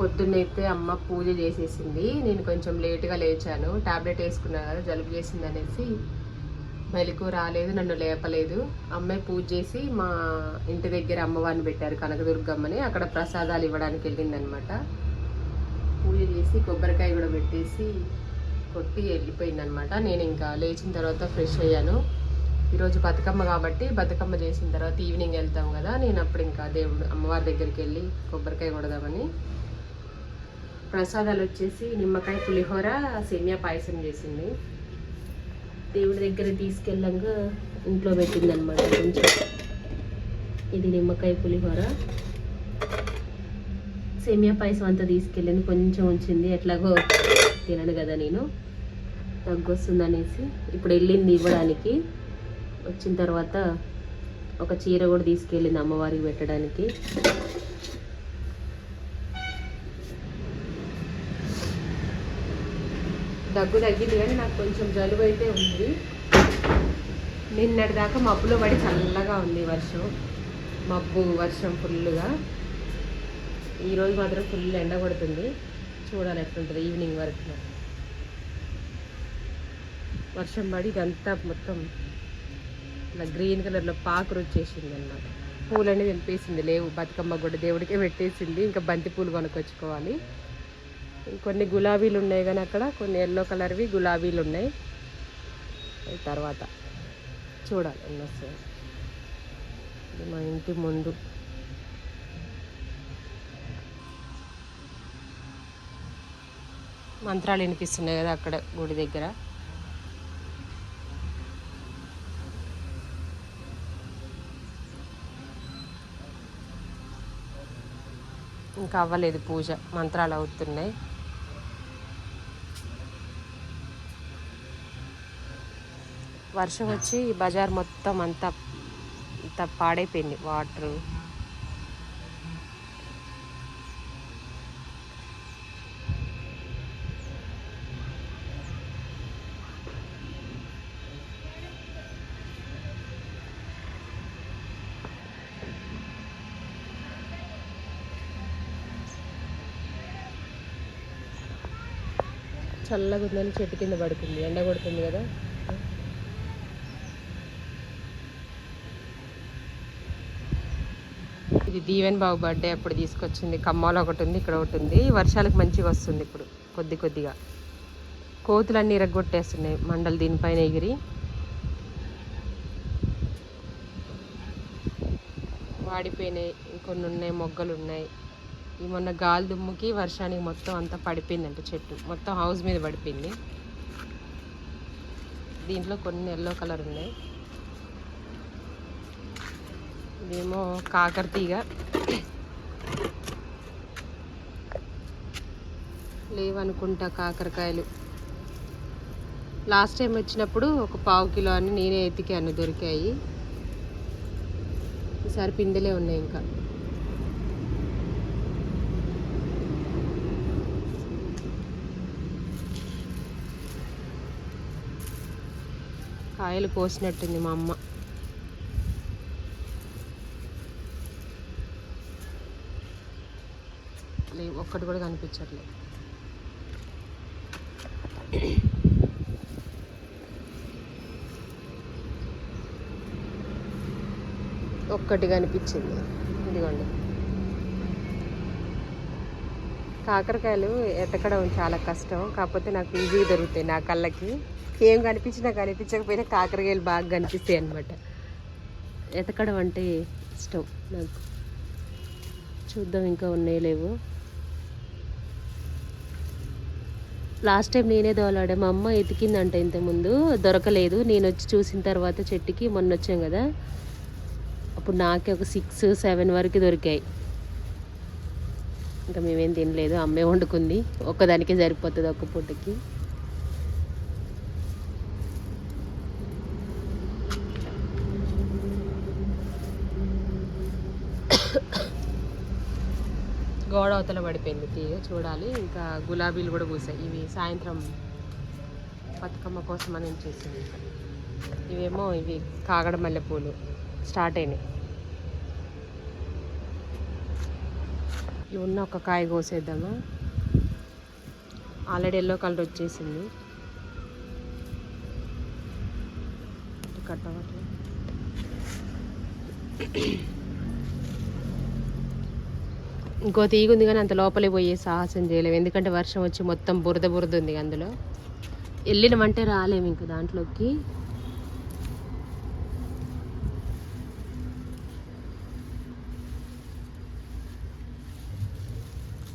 పొద్దున్నైతే అమ్మ పూజ చేసేసింది. నేను కొంచెం లేట్గా లేచాను. టాబ్లెట్ వేసుకున్నాను కదా జలుబు చేసింది అనేసి మెలకు రాలేదు నన్ను లేపలేదు. అమ్మాయి పూజ చేసి మా ఇంటి దగ్గర అమ్మవారిని పెట్టారు కనకదుర్గమ్మని. అక్కడ ప్రసాదాలు ఇవ్వడానికి వెళ్ళిందనమాట. పూజ చేసి కొబ్బరికాయ కూడా పెట్టేసి కొట్టి వెళ్ళిపోయిందనమాట. నేను ఇంకా లేచిన తర్వాత ఫ్రెష్ అయ్యాను. ఈరోజు బతుకమ్మ కాబట్టి బతుకమ్మ చేసిన తర్వాత ఈవినింగ్ వెళ్తాం కదా. నేను అప్పుడు ఇంకా దేవుడు అమ్మవారి దగ్గరికి వెళ్ళి కొబ్బరికాయ కొడదామని ప్రసాదాలు వచ్చేసి నిమ్మకాయ పులిహోర సేమియా పాయసం చేసింది. దేవుడి దగ్గర తీసుకెళ్ళంగా ఇంట్లో పెట్టిందనమాట కొంచెం. ఇది నిమ్మకాయ పులిహోర. సేమియా పాయసం అంతా తీసుకెళ్ళింది కొంచెం ఉంచింది. ఎట్లాగో తినను కదా నేను. దగ్గు వస్తుందనేసి ఇప్పుడు వెళ్ళింది ఇవ్వడానికి. వచ్చిన తర్వాత ఒక చీర కూడా తీసుకెళ్ళింది అమ్మవారికి పెట్టడానికి. దగ్గు తగ్గింది కానీ నాకు కొంచెం జలుబు అయితే ఉంది. నిన్నటి దాకా మబ్బులో పడి చల్లగా ఉంది వర్షం. మబ్బు వర్షం ఫుల్గా ఈరోజు మాత్రం ఫుల్ ఎండ కొడుతుంది. చూడాలి ఎట్లుంటుంది ఈవినింగ్ వరకు. వర్షం పడి ఇదంతా మొత్తం ఇలా గ్రీన్ కలర్లో పాకురు వచ్చేసింది అనమాట పూలన్నీ తెంపేసింది లేవు. బతుకమ్మ కూడా దేవుడికే పెట్టేసింది. ఇంకా బంతి పూలు కొనుక్కొచ్చుకోవాలి. కొన్ని గులాబీలు ఉన్నాయి కానీ అక్కడ కొన్ని ఎల్లో కలర్వి గులాబీలు ఉన్నాయి. తర్వాత చూడాలి ఎన్ని ఇది మా ఇంటి ముందు. మంత్రాలు వినిపిస్తున్నాయి కదా అక్కడ గుడి దగ్గర. ఇంకా అవ్వలేదు పూజ మంత్రాలు అవుతున్నాయి. వర్షం వచ్చి ఈ బజార్ మొత్తం అంతా అంతా పాడైపోయింది వాటర్. చల్లగా ఉందని చెట్టు కింద పడుకుంది ఎండ కొడుతుంది కదా. ఇది దీవెన్ బాబు బర్త్డే అప్పుడు తీసుకొచ్చింది. కమ్మాలు ఒకటి ఉంది ఇక్కడ ఒకటి ఉంది. వర్షాలకు మంచిగా వస్తుంది ఇప్పుడు కొద్ది కొద్దిగా. కోతులన్నీ ఇరగొట్టేస్తున్నాయి మండలు దీనిపైన ఎగిరి. వాడిపోయినాయి ఇంకొన్ని ఉన్నాయి మొగ్గలు ఉన్నాయి. ఈ మొన్న గాలి దుమ్ముకి వర్షానికి మొత్తం అంతా పడిపోయిందంట చెట్టు. మొత్తం హౌస్ మీద పడిపోయింది. దీంట్లో కొన్ని ఎల్లో కలర్ ఉన్నాయి. ఇదేమో కాకర తీగ. లేవనుకుంటా కాకరకాయలు. లాస్ట్ టైం వచ్చినప్పుడు ఒక పావు కిలో అని నేనే ఎతికాను దొరికాయి. ఈసారి పిందెలే ఉన్నాయి ఇంకా. కాయలు కోసినట్టుంది మా అమ్మ. లేవు ఒక్కటి కూడా కనిపించట్లేదు. ఒక్కటి కనిపించింది. ఇదిగోండి. కాకరకాయలు ఎతకడం చాలా కష్టం. కాకపోతే నాకు ఈజీగా దొరుకుతాయి నా కళ్ళకి. ఏం కనిపించినా కనిపించకపోయినా కాకరకాయలు బాగా కనిపిస్తాయి అనమాట ఎతకడం అంటే ఇష్టం నాకు. చూద్దాం ఇంకా ఉన్నాయి లేవు. లాస్ట్ టైం నేనే దోలాడా? మా అమ్మ ఎతికిందంట ఇంతకుముందు. దొరకలేదు. నేను వచ్చి చూసిన తర్వాత చెట్టుకి మొన్న వచ్చాం కదా. అప్పుడు నాకే ఒక సిక్స్ సెవెన్ వరకు దొరికాయి. ఇంకా మేమేం తినలేదు. అమ్మే వండుకుంది. ఒక్కదానికే సరిపోతుంది ఒక్క పూటకి. గోడ అవతల పడిపోయింది తీగ చూడాలి. ఇంకా గులాబీలు కూడా పూసాయి. ఇవి సాయంత్రం బతుకమ్మ కోసం అని చేసింది. ఇవేమో ఇవి కాగడ మల్లెపూలు స్టార్ట్ అయినాయి. ఇవి ఉన్న ఒక కాయ కోసేద్దామా? ఆల్రెడీ ఎల్లో కలర్ వచ్చేసింది. కట్ అవ్వట్లేదు. ఇంకో తీగ ఉంది కానీ అంత లోపలే పోయే సాహసం చేయలేము ఎందుకంటే వర్షం వచ్చి మొత్తం బురద బురద ఉంది అందులో. వెళ్ళినమంటే రాలేము ఇంక దాంట్లోకి.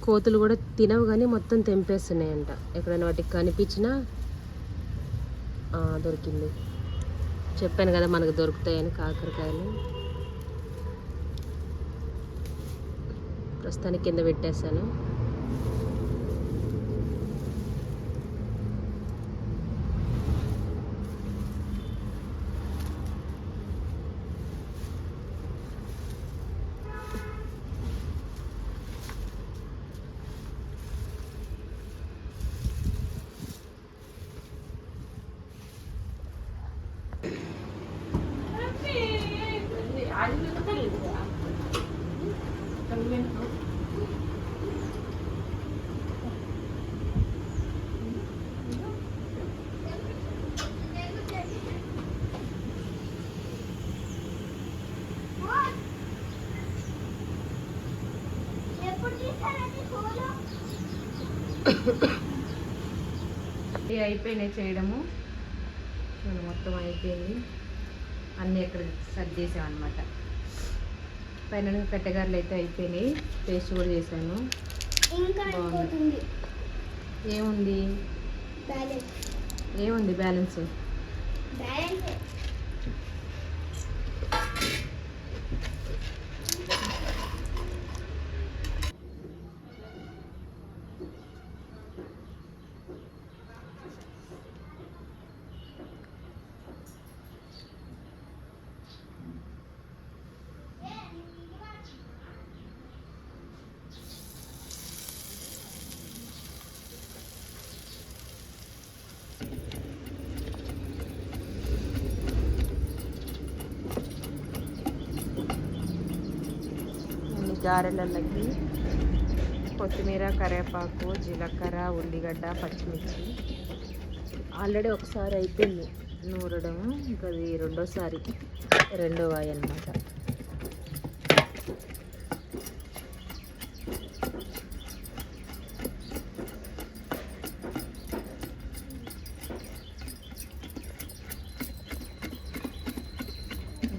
కోతులు కూడా తినవు కానీ మొత్తం తెంపేస్తున్నాయంట. ఎక్కడైనా వాటికి కనిపించినా దొరికింది. చెప్పాను కదా మనకు దొరుకుతాయని కాకరకాయలు. ప్రస్తుతానికి కింద పెట్టేశాను. ఇవి అయిపోయినాయి చేయడము. చూడండి మొత్తం అయిపోయింది. అన్నీ ఇక్కడ సెట్ చేసామన్నమాట పైన పెట్టగారులు అయితే అయిపోయినాయి. పేస్ట్ కూడా చేశాను. ఏముంది? ఏముంది బ్యాలెన్స్. గారెలకి కొత్తిమీర కరివేపాకు జీలకర్ర ఉల్లిగడ్డ పచ్చిమిర్చి. ఆల్రెడీ ఒకసారి అయిపోయింది నూరడం. ఇంకా అది రెండోసారి రెండో వాయి అనమాట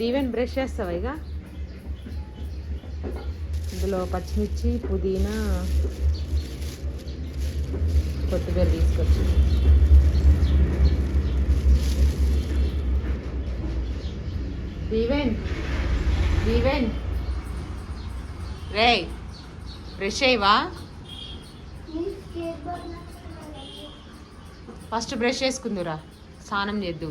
దీవెన్ బ్రష్ చేస్తావా ఇక? ఇందులో పచ్చిమిర్చి పుదీనా కొత్తిమీర తీసుకొచ్చి. దీవెన్ దీవెన్. రే బ్రష్ అయ్యవా? ఫస్ట్ బ్రష్ చేసుకుందురా. స్నానం చేద్దు.